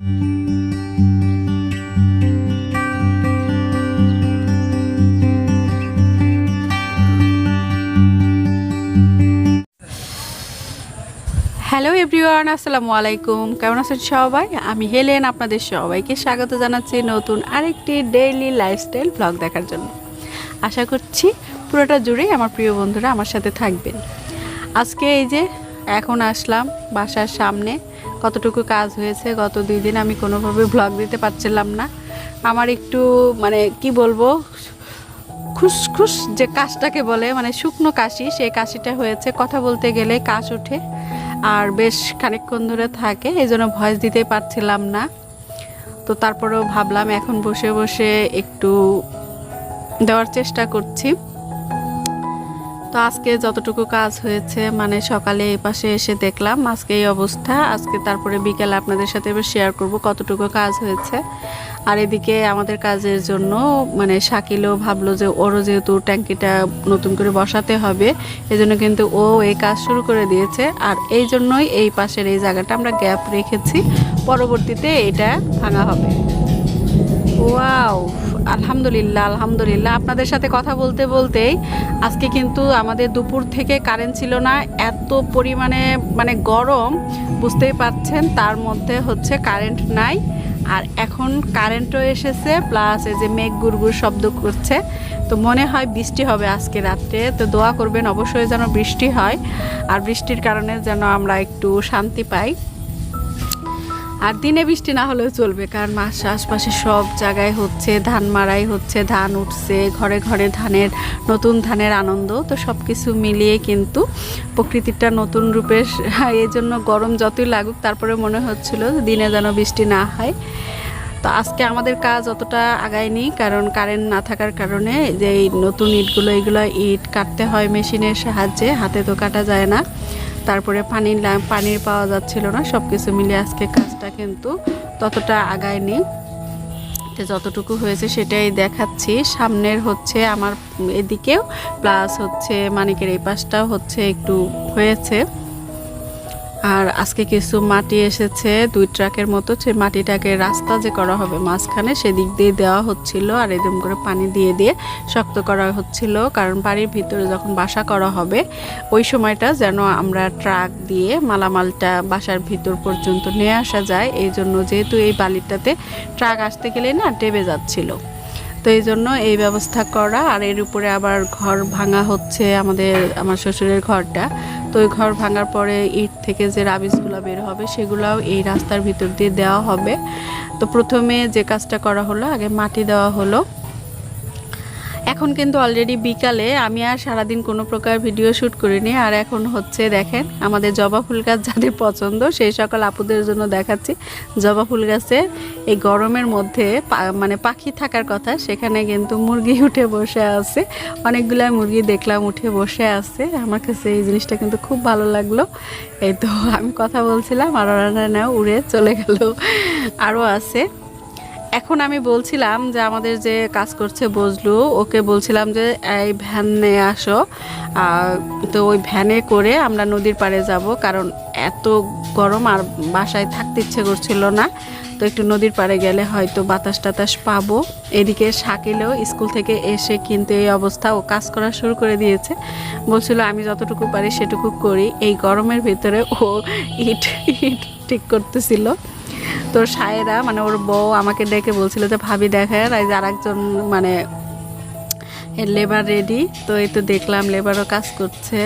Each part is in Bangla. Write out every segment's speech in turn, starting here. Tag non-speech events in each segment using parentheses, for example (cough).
হ্যালো এভরিওয়ান আসসালামু আলাইকুম কেমন আছেন সবাই? আমি হেলেন আপনাদের সবাইকে স্বাগত জানাচ্ছি নতুন আরেকটি ডেইলি লাইফস্টাইল ব্লগ দেখার জন্য। আশা করছি পুরোটা জুড়েই আমার প্রিয় বন্ধুরা আমার সাথে থাকবেন। আজকে এই যে এখন আসলাম বাসার সামনে কতটুকু কাজ হয়েছে, গত দুই দিন আমি কোনোভাবে ব্লগ দিতে পারছিলাম না। আমার একটু মানে কি বলব খুসখুস যে কাশটাকে বলে মানে শুকনো কাশি, সেই কাশিটা হয়েছে। কথা বলতে গেলে কাশ ওঠে, আর বেশ খানিকক্ষণ ধরে থাকে এই জন্য ভয়েস দিতেই পারছিলাম না। তো তারপরেও ভাবলাম এখন বসে বসে একটু দেওয়ার চেষ্টা করছি। তো আজকে যতটুকু কাজ হয়েছে মানে সকালে এই পাশে এসে দেখলাম আজকে এই অবস্থা। আজকে তারপরে বিকেলে আপনাদের সাথে এবার শেয়ার করব কতটুকু কাজ হয়েছে। আর এদিকে আমাদের কাজের জন্য মানে শাকিলও ভাবলো যে ওরও যেহেতু ট্যাঙ্কিটা নতুন করে বসাতে হবে, এজন্য কিন্তু ও এই কাজ শুরু করে দিয়েছে। আর এই জন্যই এই পাশের এই জায়গাটা আমরা গ্যাপ রেখেছি। পরবর্তীতে এটা ভাঙা হবে। ওয়াও! আলহামদুলিল্লাহ আলহামদুলিল্লাহ। আপনাদের সাথে কথা বলতে বলতেই আজকে কিন্তু আমাদের দুপুর থেকে কারেন্ট ছিল না, এত পরিমাণে মানে গরম, বুঝতেই পারছেন, তার মধ্যে হচ্ছে কারেন্ট নাই। আর এখন কারেন্টও এসেছে প্লাস এই যে মেঘ গুড়গুড় শব্দ করছে। তো মনে হয় বৃষ্টি হবে আজকে রাত্রে, তো দোয়া করবেন অবশ্যই যেন বৃষ্টি হয়। আর বৃষ্টির কারণে যেন আমরা একটু শান্তি পাই। আর দিনে বৃষ্টি না হলেও চলবে, কারণ মাস আশপাশে সব জায়গায় হচ্ছে ধান মারাই হচ্ছে, ধান উঠছে, ঘরে ঘরে ধানের, নতুন ধানের আনন্দ। তো সব কিছু মিলিয়ে কিন্তু প্রকৃতিটা নতুন রূপে (laughs) এই জন্য গরম যতই লাগুক, তারপরে মনে হচ্ছিল দিনে যেন বৃষ্টি না হয়। তো আজকে আমাদের কাজ অতটা আগায়নি কারণ কারেন্ট না থাকার কারণে যে নতুন ইটগুলো, এগুলো ইট কাটতে হয় মেশিনের সাহায্যে, হাতে তো কাটা যায় না। তারপরে পানির পানির পাওয়া যাচ্ছিল না সব কিছু মিলে আজকে কাজটা কিন্তু ততটা আগায়নি। যতটুকু হয়েছে সেটাই দেখাচ্ছি। সামনের হচ্ছে আমার এদিকেও, প্লাস হচ্ছে মানিকের এই পাশটাও হচ্ছে একটু হয়েছে। আর আজকে কিছু মাটি এসেছে, দুই ট্রাকের মতো। সে মাটিটাকে রাস্তা যে করা হবে মাঝখানে, সেদিক দিয়ে দেওয়া হচ্ছিল আর এরকম করে পানি দিয়ে দিয়ে শক্ত করা হচ্ছিল। কারণ বাড়ির ভিতরে যখন বাসা করা হবে, ওই সময়টা যেন আমরা ট্রাক দিয়ে মালামালটা বাসার ভিতর পর্যন্ত নিয়ে আসা যায়। এই জন্য যেহেতু এই বালিটাতে ট্রাক আসতে গেলে না ডেবে যাচ্ছিল। তো এই জন্য এই ব্যবস্থা করা। আর এর উপরে আবার ঘর ভাঙা হচ্ছে আমাদের, আমার শ্বশুরের ঘরটা। তো ওই ঘর ভাঙার পরে ইট থেকে যে রাবিসগুলো বের হবে, সেগুলাও এই রাস্তার ভিতর দিয়ে দেওয়া হবে। তো প্রথমে যে কাজটা করা হলো, আগে মাটি দেওয়া হলো। এখন কিন্তু অলরেডি বিকালে আমি আর সারাদিন কোনো প্রকার ভিডিও শ্যুট করিনি। আর এখন হচ্ছে দেখেন, আমাদের জবা ফুল গাছ যাদের পছন্দ, সেই সকল আপুদের জন্য দেখাচ্ছি। জবা ফুল গাছে এই গরমের মধ্যে মানে পাখি থাকার কথা, সেখানে কিন্তু মুরগি উঠে বসে আছে। অনেকগুলো মুরগি দেখলাম উঠে বসে আছে। আমার কাছে এই জিনিসটা কিন্তু খুব ভালো লাগল। এই তো আমি কথা বলছিলাম, আর ওরা উড়ে চলে গেল। আরও আছে। এখন আমি বলছিলাম যে আমাদের যে কাজ করছে বজলু, ওকে বলছিলাম যে, এই ভ্যান নিয়ে আসো তো ওই ভ্যানে করে আমরা নদীর পাড়ে যাব, কারণ এত গরম আর বাসায় থাকতে ইচ্ছে করছিল না। তো একটু নদীর পাড়ে গেলে হয়তো বাতাস টাতাস পাবো। এদিকে শাকিলেও স্কুল থেকে এসে কিন্তু এই অবস্থা, ও কাজ করা শুরু করে দিয়েছে। বলছিল, আমি যতটুকু পারি সেটুকু করি। এই গরমের ভিতরে ও ইট ইট ঠিক করতেছিল। তো সায়েরা মানে ওর বউ আমাকে ডেকে বলছিল যে, ভাবি দেখেন এই যে আরেকজন মানে লেবার রেডি তো এই তো দেখলাম লেবারও কাজ করছে।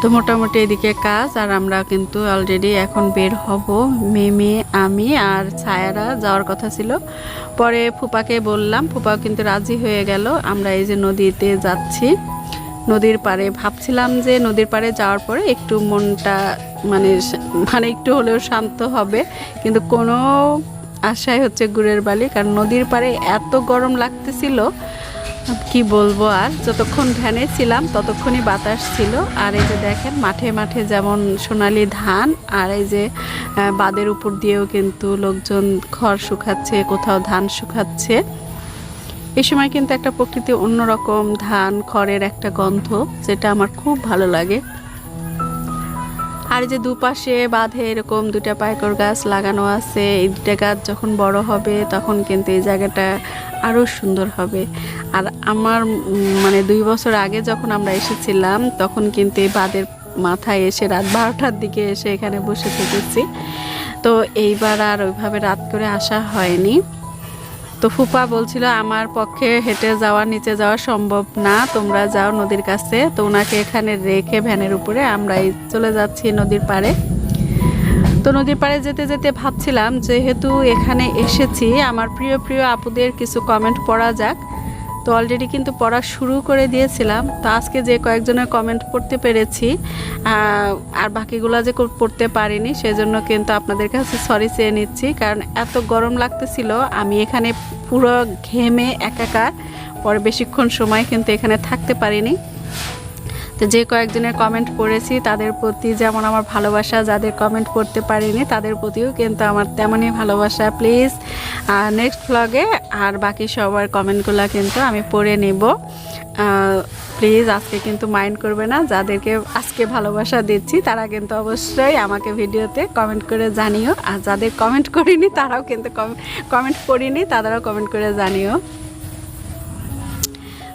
তো মোটামুটি এদিকে কাজ, আর আমরা কিন্তু অলরেডি এখন বের হব, মেমে, আমি আর ছায়ারা যাওয়ার কথা ছিল। পরে ফুপাকে বললাম, ফুপাও কিন্তু রাজি হয়ে গেল, আমরা এই যে নদীতে যাচ্ছি। নদীর পাড়ে। ভাবছিলাম যে নদীর পাড়ে যাওয়ার পরে একটু মনটা মানে মানে একটু হলেও শান্ত হবে। কিন্তু কোনো আশায় হচ্ছে গুড়ের বালি, কারণ নদীর পাড়ে এত গরম লাগতেছিল, কি বলব আর? যতক্ষণ ধ্যানে ছিলাম, ততক্ষণই বাতাস ছিল। আর এই যে দেখেন, মাঠে মাঠে যেমন সোনালি ধান, আর এই যে বাদের উপর দিয়েও কিন্তু লোকজন খড় শুকাচ্ছে, কোথাও ধান শুকাচ্ছে। এই সময় কিন্তু একটা প্রকৃতি অন্যরকম, ধান, খড়ের একটা গন্ধ, যেটা আমার খুব ভালো লাগে। আর যে দুপাশে বাঁধে এরকম দুটা পাইকর গাছ লাগানো আছে, এই দুটা গাছ যখন বড় হবে তখন কিন্তু এই জায়গাটা আরও সুন্দর হবে। আর আমার মানে দুই বছর আগে যখন আমরা এসেছিলাম, তখন কিন্তু এই বাঁধের মাথায় এসে রাত বারোটার দিকে এসে এখানে বসে থেকেছি। তো এইবার আর ওইভাবে রাত করে আসা হয়নি। তো ফুপা বলছিল, আমার পক্ষে হেঁটে যাওয়া, নিচে যাওয়া সম্ভব না, তোমরা যাও নদীর কাছে। তো ওনাকে এখানে রেখে ভ্যানের উপরে আমরাই চলে যাচ্ছি নদীর পাড়ে। তো নদীর পাড়ে যেতে যেতে ভাবছিলাম, যেহেতু এখানে এসেছি, আমার প্রিয় প্রিয় আপুদের কিছু কমেন্ট পড়া যাক। তো অলরেডি কিন্তু পড়া শুরু করে দিয়েছিলাম। তো আজকে যে কয়েকজনের কমেন্ট পড়তে পেরেছি আর বাকিগুলো যে পড়তে পারিনি, সেজন্য কিন্তু আপনাদের কাছে সরি চেয়ে নিচ্ছি। কারণ এত গরম লাগতেছিল, আমি এখানে পুরো ঘেমে একাকার, পরে বেশিক্ষণ সময় কিন্তু এখানে থাকতে পারিনি। তো যে কয়েকজনের কমেন্ট পড়েছি, তাদের প্রতি যেমন আমার ভালোবাসা, যাদের কমেন্ট করতে পারিনি, তাদের প্রতিও কিন্তু আমার তেমনই ভালোবাসা। প্লিজ নেক্সট ব্লগে আর বাকি সবার কমেন্টগুলো কিন্তু আমি পড়ে নেব। প্লিজ আজকে কিন্তু মাইন্ড করবে না। যাদেরকে আজকে ভালোবাসা দিচ্ছি, তারা কিন্তু অবশ্যই আমাকে ভিডিওতে কমেন্ট করে জানিও। আর যাদের কমেন্ট করিনি, তারাও কিন্তু কমেন্ট করিনি তাদেরও কমেন্ট করে জানিও।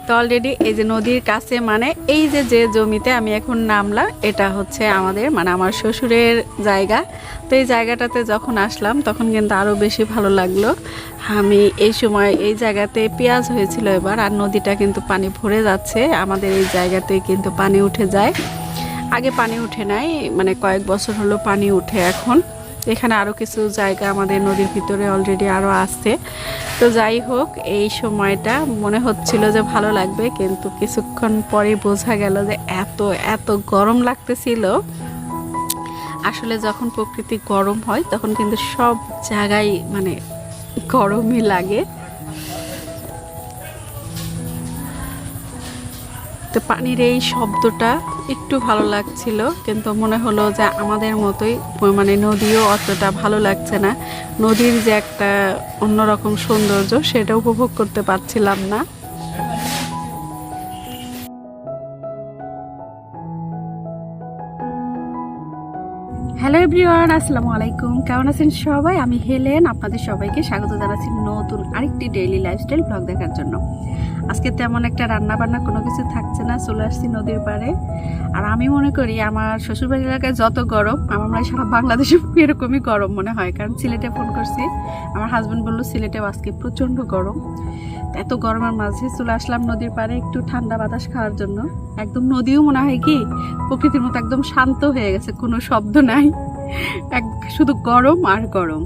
তো অলরেডি এই যে নদীর কাছে মানে এই যে যে জমিতে আমি এখন নামলাম, এটা হচ্ছে আমাদের মানে আমার শ্বশুরের জায়গা। তো এই জায়গাটাতে যখন আসলাম, তখন কিন্তু আরও বেশি ভালো লাগল। আমি এই সময় এই জায়গাতে পেঁয়াজ হয়েছিল এবার, আর নদীটা কিন্তু পানি ভরে যাচ্ছে। আমাদের এই জায়গাতেই কিন্তু পানি উঠে যায়। আগে পানি উঠে নাই মানে কয়েক বছর হলো পানি উঠে এখন। এখানে আরও কিছু জায়গা আমাদের নদীর ভিতরে অলরেডি আরও আছে। তো যাই হোক, এই সময়টা মনে হচ্ছিল যে ভালো লাগবে, কিন্তু কিছুক্ষণ পরে বোঝা গেল যে এত এত গরম লাগতেছিল। আসলে যখন প্রকৃতি গরম হয়, তখন কিন্তু সব জায়গায় মানে গরমই লাগে। তো পানির এই শব্দটা একটু ভালো লাগছিল, কিন্তু মনে হলো যে আমাদের মতোই মানে নদীও অতটা ভালো লাগছে না। নদীর যে একটা অন্যরকম সৌন্দর্য, সেটা উপভোগ করতে পারছিলাম না। হ্যালো এভরিওয়ান, আসসালামু আলাইকুম। কেমন আছেন সবাই? আমি হেলেন, আপনাদের সবাইকে স্বাগত জানাচ্ছি নতুন আরেকটি ডেইলি লাইফস্টাইল ব্লগ দেখার জন্য। আজকে তেমন একটা রান্না বান্না কোনো কিছু থাকছে না, চলে আসছি নদীর পাড়ে। আর আমি মনে করি আমার শ্বশুরবাড়ি এলাকায় যত গরম, আমার মনে হয় সারা বাংলাদেশে (laughs) এরকমই গরম মনে হয়। কারণ সিলেটে ফোন করছি, আমার হাজব্যান্ড বলল, সিলেটেও আজকে প্রচণ্ড গরম। এত গরমের মাঝে চলে আসলাম নদীর পাড়ে একটু ঠান্ডা বাতাস খাওয়ার জন্য। একদম নদীও মনে হয় কি, প্রকৃতির মতো একদম শান্ত হয়ে গেছে, কোনো শব্দ নাই। এক, শুধু গরম আর গরম।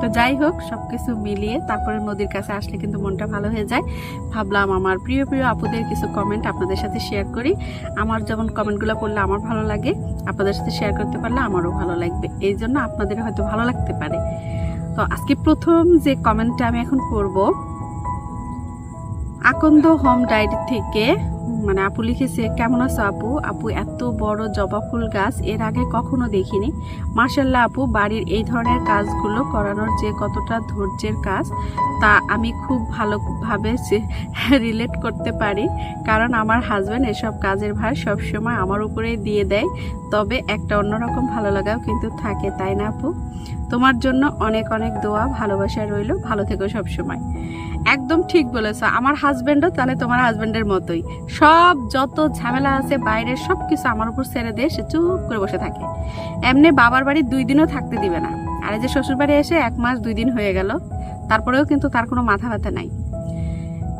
তো যাই হোক সব কিছু মিলিয়ে তারপরে নদীর কাছে আসলে কিন্তু মনটা ভালো হয়ে যায়। ভাবলাম আমার প্রিয় প্রিয় আপুদের কিছু কমেন্ট আপনাদের সাথে শেয়ার করি। আমার যেমন কমেন্টগুলো পড়লে আমার ভালো লাগে, আপনাদের সাথে শেয়ার করতে পারলে আমারও ভালো লাগবে। এই জন্য আপনাদের হয়তো ভালো লাগতে পারে। তো আজকে প্রথম যে কমেন্টটা আমি এখন করব আকন্দ হোম ডায়েরি থেকে মানে আপু লিখেছে, কেমন আছো আপু? আপু, এত বড় জবা ফুল গাছ, এর আগে কখনো দেখিনি। মার্শাল্লাহ আপু, বাড়ির এই ধরনের কাজগুলো করানোর যে কতটা ধৈর্যের কাজ, তা আমি খুব ভালোভাবে রিলেট (laughs) করতে পারি। কারণ আমার হাজব্যান্ড এসব কাজের ভার সবসময় আমার উপরেই দিয়ে দেয়। তবে একটা অন্যরকম ভালো লাগাও কিন্তু থাকে, তাই না আপু? তোমার জন্য অনেক অনেক দোয়া, ভালোবাসা রইল। ভালো থেকো সবসময়। একদম ঠিক বলেছ। আমার হাজব্যান্ডও তাহলে তোমার হাজব্যান্ডের মতোই। সব যত ঝামেলা আছে, বাইরের সব কিছু আমার উপর ছেড়ে দিয়ে সে চুপ করে বসে থাকে। এমনি বাবার বাড়ি দুই দিনও থাকতে দিবে না। আর যে শ্বশুর বাড়ি এসে এক মাস দুই দিন হয়ে গেল, তারপরেও কিন্তু তার কোনো মাথা ব্যথা নাই।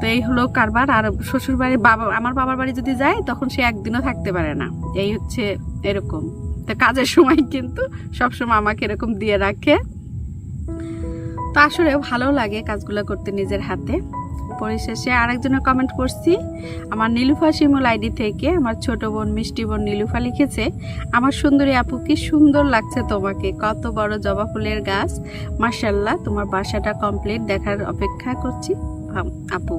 তো এই হলো কারবার। আর শ্বশুর বাড়ি বাবা, আমার বাবার বাড়ি যদি যায়, তখন সে একদিনও থাকতে পারে না। এই হচ্ছে এরকম। তো কাজের সময় কিন্তু সবসময় আমাকে এরকম দিয়ে রাখে। তো আসলে ভালো লাগে কাজগুলো করতে নিজের হাতে। পরিশেষে আরেকজনের কমেন্ট করছি, আমার নীলুফা শিমুল আইডি থেকে আমার ছোট বোন মিষ্টি বোন নীলুফা লিখেছে, আমার সুন্দরী আপু, কি সুন্দর লাগছে তোমাকে, কত বড় জবা ফুলের গাছ। মার্শাল্লাহ তোমার বাসাটা কমপ্লিট দেখার অপেক্ষা করছি আপু।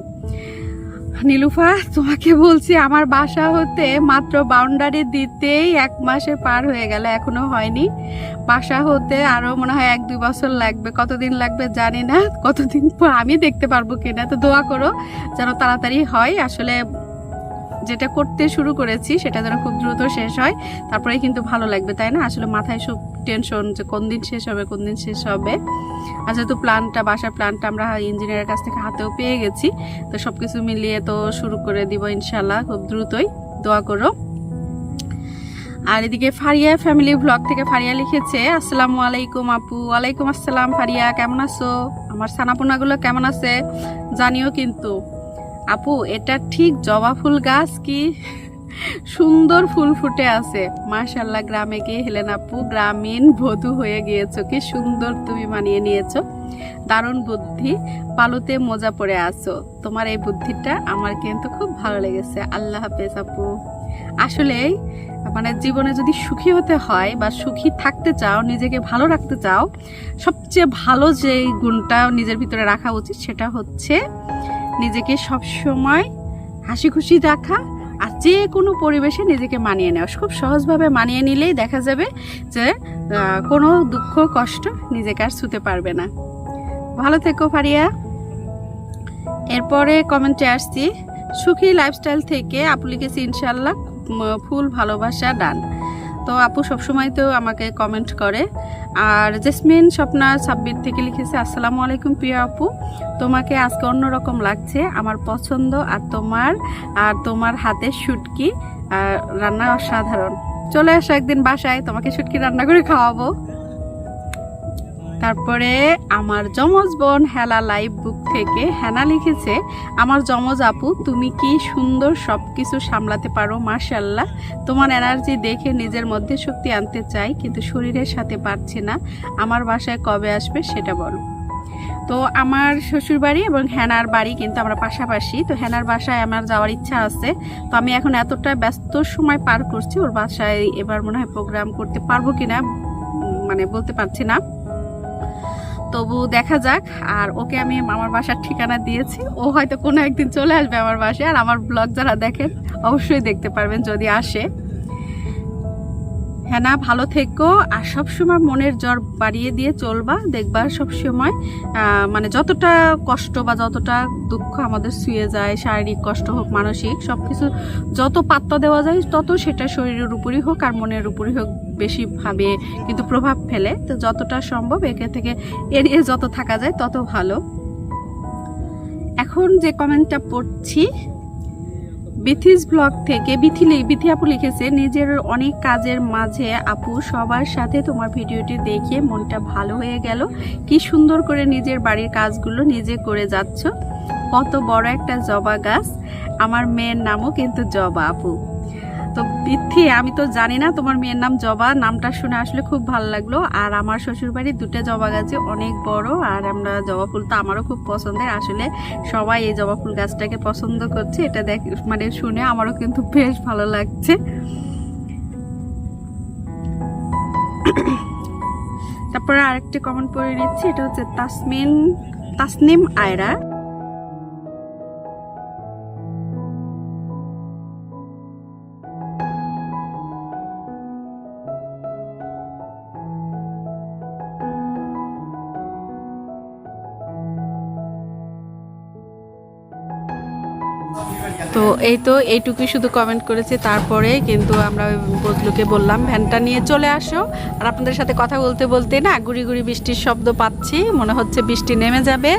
নীলুফা, তোমাকে বলছি আমার বাসা হতে মাত্র বাউন্ডারি দিতেই এক মাসে পার হয়ে গেল, এখনও হয়নি। বাসা হতে আরও মনে হয় এক দুই বছর লাগবে। কতদিন লাগবে জানি না, কতদিন পর আমি দেখতে পারব কিনা, তো দোয়া করো যেন তাড়াতাড়ি হয়। আসলে যেটা করতে শুরু করেছি সেটা যেন খুব দ্রুত শেষ হয় তারপরে কিন্তু ভালো লাগবে, তাই না? আসলে মাথায় সব টেনশন যে কোন দিন শেষ হবে, কোন দিন শেষ হবে। আর যেহেতু প্ল্যানটা বাসার প্ল্যানটা আমরা ইঞ্জিনিয়ারের কাছ থেকে হাতেও পেয়ে গেছি, তো সব কিছু মিলিয়ে তো শুরু করে দিব ইনশাল্লাহ খুব দ্রুতই। দোয়া করো। আর এদিকে ফারিয়া ফ্যামিলি ব্লগ থেকে ফারিয়া লিখেছে, আসসালামু আলাইকুম আপু। ওয়ালাইকুম আসসালাম ফারিয়া, কেমন আছো? আমার সানাপোনাগুলো কেমন আছে? জানিও কিন্তু। আপু, এটা ঠিক জবা ফুল গাছ কি? সুন্দর ফুল ফুটে আছে। মাশাল্লাহ গ্রামে গিয়ে হেলেন আপু? গ্রামীণ বধূ হয়ে গিয়েছো কি? সুন্দর তুমি মানিয়ে নিয়েছো। দারুণ বুদ্ধি, পালুতে মোজা পড়ে আছো। তোমার এই বুদ্ধিটা আমার কিন্তু খুব ভালো লেগেছে। আল্লাহ হাফেজ আপু। আসলেই মানে জীবনে যদি সুখী হতে হয় বা সুখী থাকতে চাও, নিজেকে ভালো রাখতে চাও, সবচেয়ে ভালো যে গুণটা নিজের ভিতরে রাখা উচিত সেটা হচ্ছে নিজেকে সবসময় হাসি খুশি রাখা আর যে কোনো পরিবেশে নিজেকে মানিয়ে নেওয়া। খুব সহজভাবে মানিয়ে নিলেই দেখা যাবে যে কোনো দুঃখ, কষ্ট নিজেকে আর ছুতে পারবে না। ভালো থেকো ফারিয়া। এরপরে কমেন্টে আসছি, সুখী লাইফস্টাইল থেকে আপু ইনশাল্লাহ ফুল ভালোবাসা, ডান। তো আপু সবসময় তো আমাকে কমেন্ট করে। আর জেসমিন, স্বপ্না, সাব্বির থেকে লিখেছে, আসসালামু আলাইকুম প্রিয় আপু। তোমাকে আজকে অন্যরকম লাগছে। আমার পছন্দ আর তোমার আর তোমার হাতের শুটকি আর রান্না অসাধারণ। চলে আসো একদিন বাসায়, তোমাকে শুটকি রান্না করে খাওয়াবো। তারপরে আমার যমজ বোন হেলা লাইভ বুক থেকে হেনা লিখেছে, আমার যমজ আপু, তুমি কি সুন্দর সব কিছু সামলাতে পারো মার্শাল্লাহ তোমার এনার্জি দেখে নিজের মধ্যে শক্তি আনতে চাই, কিন্তু শরীরের সাথে পারছি না। আমার বাসায় কবে আসবে সেটা বলো। তো আমার শ্বশুর বাড়ি এবং হেনার বাড়ি কিন্তু আমরা পাশাপাশি। তো হেনার বাসায় আমার যাওয়ার ইচ্ছা আছে। তো আমি এখন এতটা ব্যস্ত সময় পার করছি, ওর বাসায় এবার মনে হয় প্রোগ্রাম করতে পারব কিনা মানে বলতে পারছি না। তবু দেখা যাক। আর ওকে আমি আমার বাসার ঠিকানা দিয়েছি। ও হয়তো কোনো একদিন চলে আসবে আমার বাসায়। আর আমার ব্লগ যারা দেখেন, অবশ্যই দেখতে পারবেন যদি আসে। হ্যাঁ না, ভালো থেকো। আর সবসময় মনের জ্বর বাড়িয়ে দিয়ে চলবা, দেখবা সবসময় মানে যতটা কষ্ট বা যতটা দুঃখ আমাদের শুয়ে যায়, শারীরিক কষ্ট হোক, মানসিক সব কিছু যত পাত্তা দেওয়া যায়, তত সেটা শরীরের উপরই হোক আর মনের উপরই হোক বেশিভাবে কিন্তু প্রভাব ফেলে। তো যতটা সম্ভব একে থেকে এড়িয়ে যত থাকা যায়, তত ভালো। এখন যে কমেন্টটা পড়ছি বিথিস ব্লগ থেকে বিথি বিথি আপু লিখেছে, নিজের অনেক কাজের মাঝে আপু সবার সাথে তোমার ভিডিওটি দেখে মনটা ভালো হয়ে গেল। কি সুন্দর করে নিজের বাড়ির কাজগুলো নিজে করে যাচ্ছ। কত বড় একটা জবা গাছ। আমার মেয়ের নামও কিন্তু জবা আপু। তো বিথি আমি তো জানি না তোমার মেয়ের নাম জবা। নামটা শুনে আসলে খুব ভালো লাগল। আর আমার শ্বশুর বাড়ির দুটো জবা গাছে অনেক বড়, আর আমরা জবা ফুল তো আমারও খুব পছন্দের। আসলে সবাই এই জবা ফুল গাছটাকে পছন্দ করছে। এটা দেখ মানে শুনে আমারও কিন্তু বেশ ভালো লাগছে। তারপরে আরেকটি কমেন্ট পড়ে নিচ্ছি, এটা হচ্ছে তাসমিন তাসনিম আয়রা। এই তো এইটুকুই শুধু কমেন্ট করেছে, তারপরে কিন্তু আমরা ওই বজলুকে বললাম, ভ্যানটা নিয়ে চলে আসো। আর আপনাদের সাথে কথা বলতে বলতে না গুড়ি গুড়ি বৃষ্টির শব্দ পাচ্ছি, মনে হচ্ছে বৃষ্টি নেমে যাবে।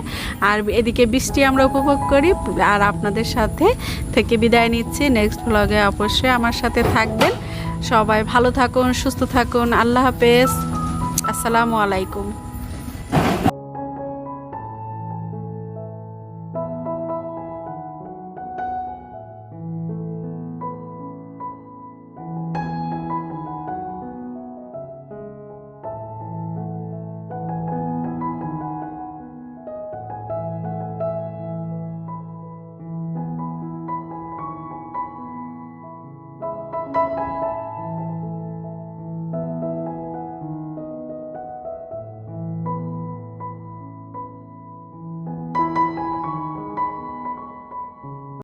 আর এদিকে বৃষ্টি আমরা উপভোগ করি, আর আপনাদের সাথে থেকে বিদায় নিচ্ছি। নেক্সট ব্লগে অবশ্যই আমার সাথে থাকবেন। সবাই ভালো থাকুন, সুস্থ থাকুন, আল্লাহ হাফেজ। আসসালামু আলাইকুম।